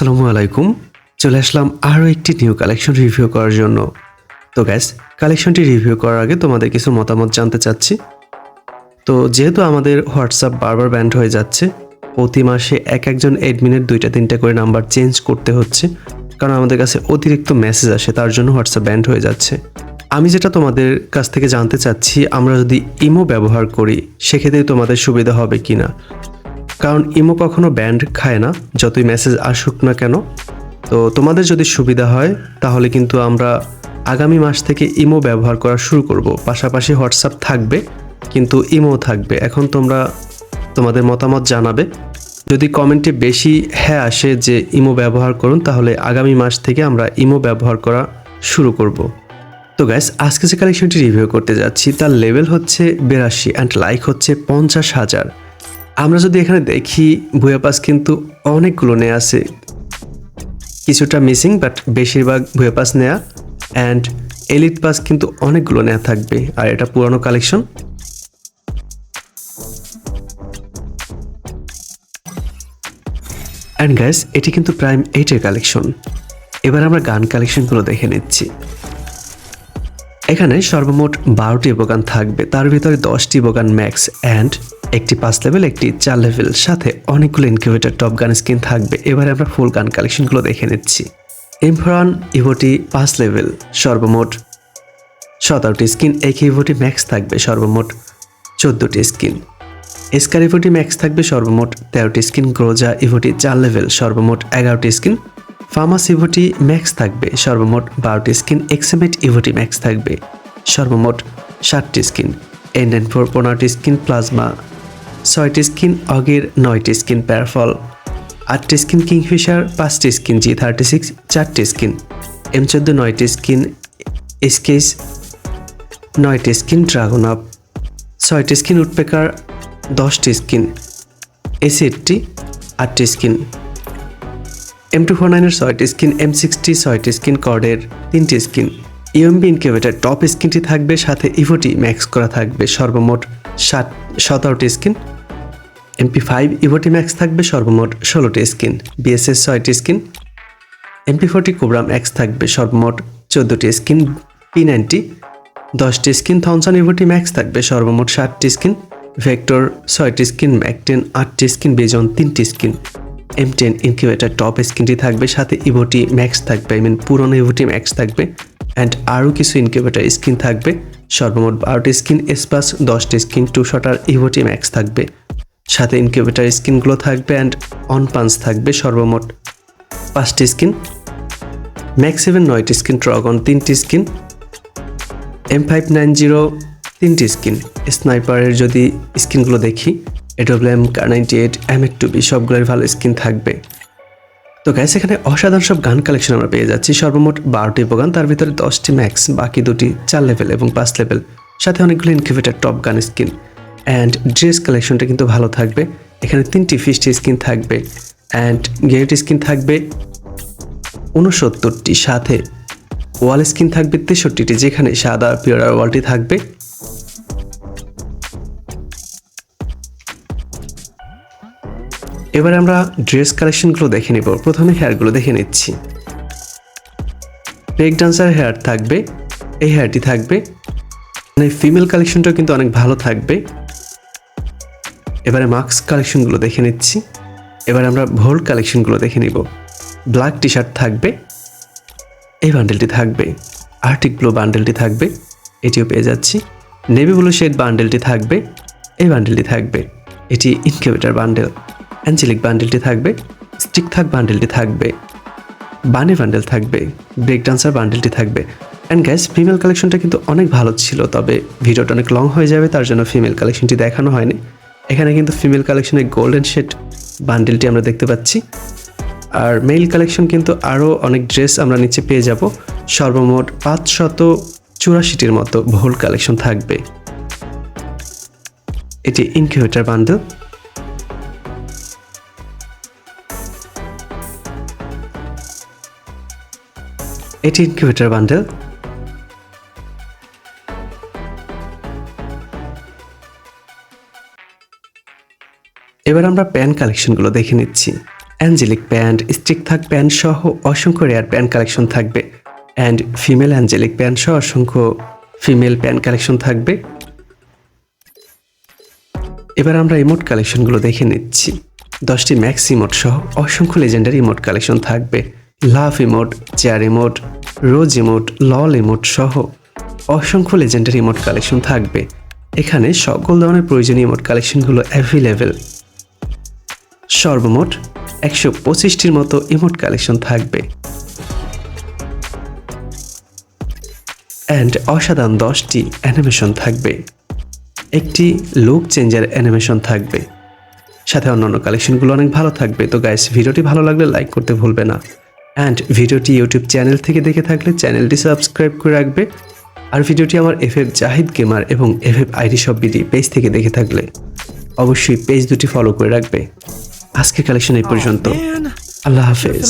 আসসালামু আলাইকুম। চলে আসলাম আরও একটি নিউ কালেকশন রিভিউ করার জন্য। তো গ্যাস কালেকশনটি রিভিউ করার আগে তোমাদের কিছু মতামত জানতে চাচ্ছি। তো যেহেতু আমাদের হোয়াটসঅ্যাপ বারবার ব্যান্ড হয়ে যাচ্ছে, প্রতি মাসে এক একজন অ্যাডমিনের দুইটা তিনটা করে নাম্বার চেঞ্জ করতে হচ্ছে, কারণ আমাদের কাছে অতিরিক্ত মেসেজ আসে, তার জন্য হোয়াটসঅ্যাপ ব্যান্ড হয়ে যাচ্ছে। আমি যেটা তোমাদের কাছ থেকে জানতে চাচ্ছি, আমরা যদি ইমো ব্যবহার করি, সেক্ষেত্রে তোমাদের সুবিধা হবে কি না কারণ ইমো কখনো ব্যান্ড খায় না, যতই মেসেজ আসুক না কেন। তো তোমাদের যদি সুবিধা হয়, তাহলে কিন্তু আমরা আগামী মাস থেকে ইমো ব্যবহার করা শুরু করব। পাশাপাশি হোয়াটসঅ্যাপ থাকবে, কিন্তু ইমো থাকবে। এখন তোমরা তোমাদের মতামত জানাবে। যদি কমেন্টে বেশি হ্যাঁ আসে যে ইমো ব্যবহার করুন, তাহলে আগামী মাস থেকে আমরা ইমো ব্যবহার করা শুরু করব। তো গ্যাস আজকে যে কালেকশনটি রিভিউ করতে যাচ্ছি, তার লেভেল হচ্ছে বিরাশি অ্যান্ড লাইক হচ্ছে পঞ্চাশ হাজার। আমরা যদি এখানে দেখি, ভুয়া পাস কিন্তু অনেকগুলো নেওয়া আছে। কিছুটা মিসিং বাট বেশিরভাগ ভুয়া পাস নেয়া। অ্যান্ড এলিট পাস কিন্তু অনেকগুলো নেওয়া থাকবে। আর এটা পুরানো কালেকশন অ্যান্ড গ্যাস এটি কিন্তু প্রাইম এইটের কালেকশন এবার আমরা গান কালেকশনগুলো দেখে নিচ্ছি। এখানে সর্বমোট বারোটি বোগান থাকবে। তার ভিতরে দশটি বোগান ম্যাক্স অ্যান্ড একটি পাঁচ লেভেল, একটি চার লেভেল, সাথে অনেকগুলো ইনকিউবেটার টপ গান স্কিন থাকবে। এবারে আমরা ফুল গান কালেকশনগুলো দেখে নিচ্ছি। ইমফরান ইভোটি পাঁচ লেভেল, সর্বমোট সতেরোটি স্কিন এক ইভোটি ম্যাক্স থাকবে সর্বমোট চোদ্দোটি স্কিন এসকার ইভোটি ম্যাক্স থাকবে সর্বমোট তেরোটি স্কিন গ্রোজা ইভোটি চার লেভেল, সর্বমোট এগারোটি স্কিন ফার্মাস ইভোটি ম্যাক্স থাকবে, সর্বমোট বারোটি স্কিন, এক্সেমেট ইভোটি ম্যাক্স থাকবে, সর্বমোট ষাটটি স্কিন এন এন ফোর পনেরোটি স্কিন প্লাজমা, ছয়টি স্কিন অগের, নয়টি স্কিন প্যারাফল, আটটি স্কিন কিংফিশার, পাঁচটি স্কিন জি থার্টি সিক্স, চারটি স্কিন এম চোদ্দ, নয়টি স্কিন এসকেস, নয়টি স্কিন ড্রাগন আপ ছয়টি স্কিন উডপেকার, দশটি স্কিন এসি এইটটি আটটি স্কিন এম টু ফোর নাইনের ছয়টি স্কিন এম সিক্সটি ছয়টি স্কিন কর্ডের তিনটি স্কিন। ইউএমবি ইনকিউবেটার টপ স্কিনটি থাকবে, সাথে ইভোটি ম্যাক্স করা থাকবে, সর্বমোট ষাট সতেরোটি স্কিন। এমপি ফাইভ ইভোটি ম্যাক্স থাকবে, সর্বমোট ষোলোটি স্কিন। বিএসএস ছয়টি স্কিন। এমপি ফোরটি কোবরাম এক্স থাকবে, সর্বমোট চোদ্দোটি স্কিন। পি নাইনটি দশটি স্কিন। থনসন ইভোটি ম্যাক্স থাকবে, সর্বমোট ষাটটি স্কিন। ভেক্টর ছয়টি স্কিন ম্যাকটেন আটটি স্কিন বেজন তিনটি skin. M ten incubator top স্কিনটি থাকবে, সাথে ইভোটি ম্যাক্স থাকবে আই মিন পুরনো ইভোটি ম্যাক্স থাকবে অ্যান্ড আরও কিছু ইনকিউবেটার স্কিন থাকবে, সর্বমোট বারোটি স্কিন এসপাস দশটি স্কিন টু শটার ইভোটি ম্যাক্স থাকবে। সাথে ইনকিউবেটার স্কিনগুলো থাকবে অ্যান্ড অন পাঞ্চ থাকবে সর্বমোট পাঁচটি স্কিন ম্যাক্স সেভেন নয়টি স্কিন ট্রগন তিনটি skin M five nine zero তিনটি স্কিন স্নাইপারের যদি স্কিনগুলো দেখি AWM Kar ninety eight M two B সবগুলোর ভালো স্কিন থাকবে। তো গ্যাস এখানে অসাধারণ সব গান কালেকশন আমরা পেয়ে যাচ্ছি। সর্বমোট বারোটি গান তার ভিতরে দশটি ম্যাক্স বাকি দুটি চার লেভেল এবং পাঁচ লেভেল সাথে অনেকগুলো incubator top gun skin and dress কালেকশনটা কিন্তু ভালো থাকবে। এখানে তিনটি ফিস্টি স্কিন থাকবে। অ্যান্ড গেট স্কিন থাকবে উনসত্তরটি সাথে ওয়াল স্কিন থাকবে তেষট্টিটি, যেখানে সাদা পিওর ওয়ালটি থাকবে। এবার আমরা ড্রেস কালেকশনগুলো দেখে নিব। প্রথমে হেয়ারগুলো দেখে নিচ্ছি। ব্রেক ডান্সার হেয়ার থাকবে, এই হেয়ারটি থাকবে। মানে ফিমেল কালেকশনটাও কিন্তু অনেক ভালো থাকবে। এবারে মাস্ক কালেকশনগুলো দেখে নিচ্ছি। এবার আমরা ভোল্ট কালেকশনগুলো দেখে নিব। ব্ল্যাক টি শার্ট থাকবে, এই বান্ডেলটি থাকবে। আর্টিক ব্লু বান্ডেলটি থাকবে, এটিও পেয়ে যাচ্ছি। নেভি ব্লু শেড বান্ডেলটি থাকবে, এই বান্ডেলটি থাকবে। এটি ইনকিউবেটার বান্ডেল অ্যাঞ্জেলিক বান্ডেলটি থাকবে, স্টিক থাক বান্ডেলটি থাকবে, বানি বান্ডেল থাকবে, ব্রেক ডান্সার বান্ডেলটি থাকবে। অ্যান্ড গ্যাস ফিমেল কালেকশনটা কিন্তু অনেক ভালো ছিল, তবে ভিডিওটা অনেক লং হয়ে যাবে, তার জন্য ফিমেল কালেকশনটি দেখানো হয়নি। এখানে কিন্তু ফিমেল কালেকশনের গোল্ডেন শেড বান্ডেলটি আমরা দেখতে পাচ্ছি। আর মেল কালেকশন কিন্তু আরও অনেক ড্রেস আমরা নিচে পেয়ে যাব। সর্বমোট পাঁচশত চুরাশিটির মতো ভোল কালেকশন থাকবে। এটি ইনকিউবেটার বান্ডেল এটি ইনকিউবেটার বান্ডেল। এবার আমরা প্যান কালেকশনগুলো দেখে নিচ্ছি। অ্যাঞ্জেলিক প্যান্ট স্টিক থাক প্যান্ট সহ অসংখ্য রেয়ার প্যান্ট কালেকশন থাকবে। অ্যান্ড ফিমেল অ্যাঞ্জেলিক প্যান্ট সহ অসংখ্য ফিমেল প্যান্ট কালেকশন থাকবে। এবার আমরা ইমোট কালেকশনগুলো দেখে নিচ্ছি। দশটি ম্যাক্স ইমোট সহ অসংখ্য লেজেন্ডারি ইমোট কালেকশন থাকবে। Love emote, chair emote, rose emote, LOL emote সহ অসংখ্য লেজেন্ডারি ইমোট কালেকশন থাকবে। এখানে সকল ধরনের প্রয়োজনীয় ইমোট কালেকশনগুলো অ্যাভেলেবেল সর্বমোট একশো পঁচিশটির মতো ইমোট কালেকশন থাকবে। অ্যান্ড অসাধারণ দশটি অ্যানিমেশন থাকবে। একটি লুক চেঞ্জার অ্যানিমেশন থাকবে। সাথে অন্যান্য কালেকশনগুলো অনেক ভালো থাকবে। তো গাইস ভিডিওটি ভালো লাগলে লাইক করতে ভুলবে না। অ্যান্ড ভিডিওটি ইউটিউব চ্যানেল থেকে দেখে থাকলে চ্যানেলটি সাবস্ক্রাইব করে রাখবে। আর ভিডিওটি আমার এফ এফ জাহিদ গেমার এবং এফ এফ আইডি সব বিডি পেজ থেকে দেখে থাকলে অবশ্যই পেজ দুটি ফলো করে রাখবে। আজকে কালেকশন এই পর্যন্ত। আল্লাহ হাফেজ।